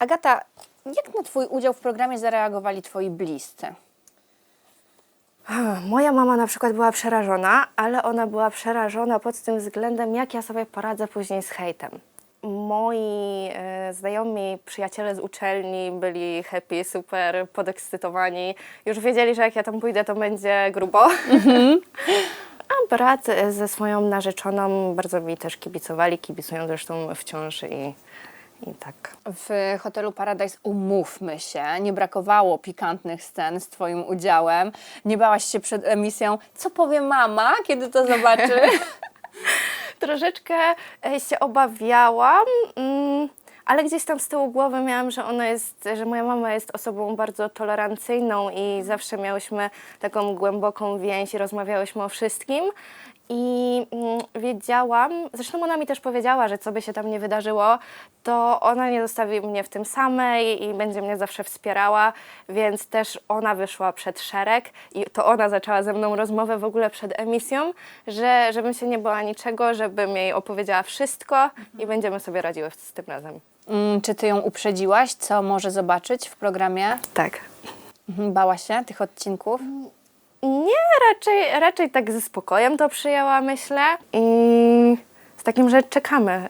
Agata, jak na Twój udział w programie zareagowali Twoi bliscy? Moja mama na przykład była przerażona, ale ona była przerażona pod tym względem, jak ja sobie poradzę później z hejtem. Moi e, znajomi, przyjaciele z uczelni byli happy, super podekscytowani. Już wiedzieli, że jak ja tam pójdę, to będzie grubo. A brat e, ze swoją narzeczoną bardzo mi też kibicowali, kibicują zresztą wciąż i, i tak. W hotelu Paradise umówmy się, nie brakowało pikantnych scen z Twoim udziałem. Nie bałaś się przed emisją, co powie mama, kiedy to zobaczy? Troszeczkę e, się obawiałam, mm, ale gdzieś tam z tyłu głowy miałam, że ona jest, że moja mama jest osobą bardzo tolerancyjną i zawsze miałyśmy taką głęboką więź i rozmawiałyśmy o wszystkim. I mm, wiedziałam, zresztą ona mi też powiedziała, że co by się tam nie wydarzyło, to ona nie zostawi mnie w tym samej i będzie mnie zawsze wspierała, więc też ona wyszła przed szereg i to ona zaczęła ze mną rozmowę w ogóle przed emisją, że żebym się nie bała niczego, żebym jej opowiedziała wszystko i będziemy sobie radziły z tym razem. Mm, Czy Ty ją uprzedziłaś, co może zobaczyć w programie? Tak. Mhm, Bała się tych odcinków? Nie, raczej, raczej tak ze spokojem to przyjęła, myślę. I z takim, że czekamy,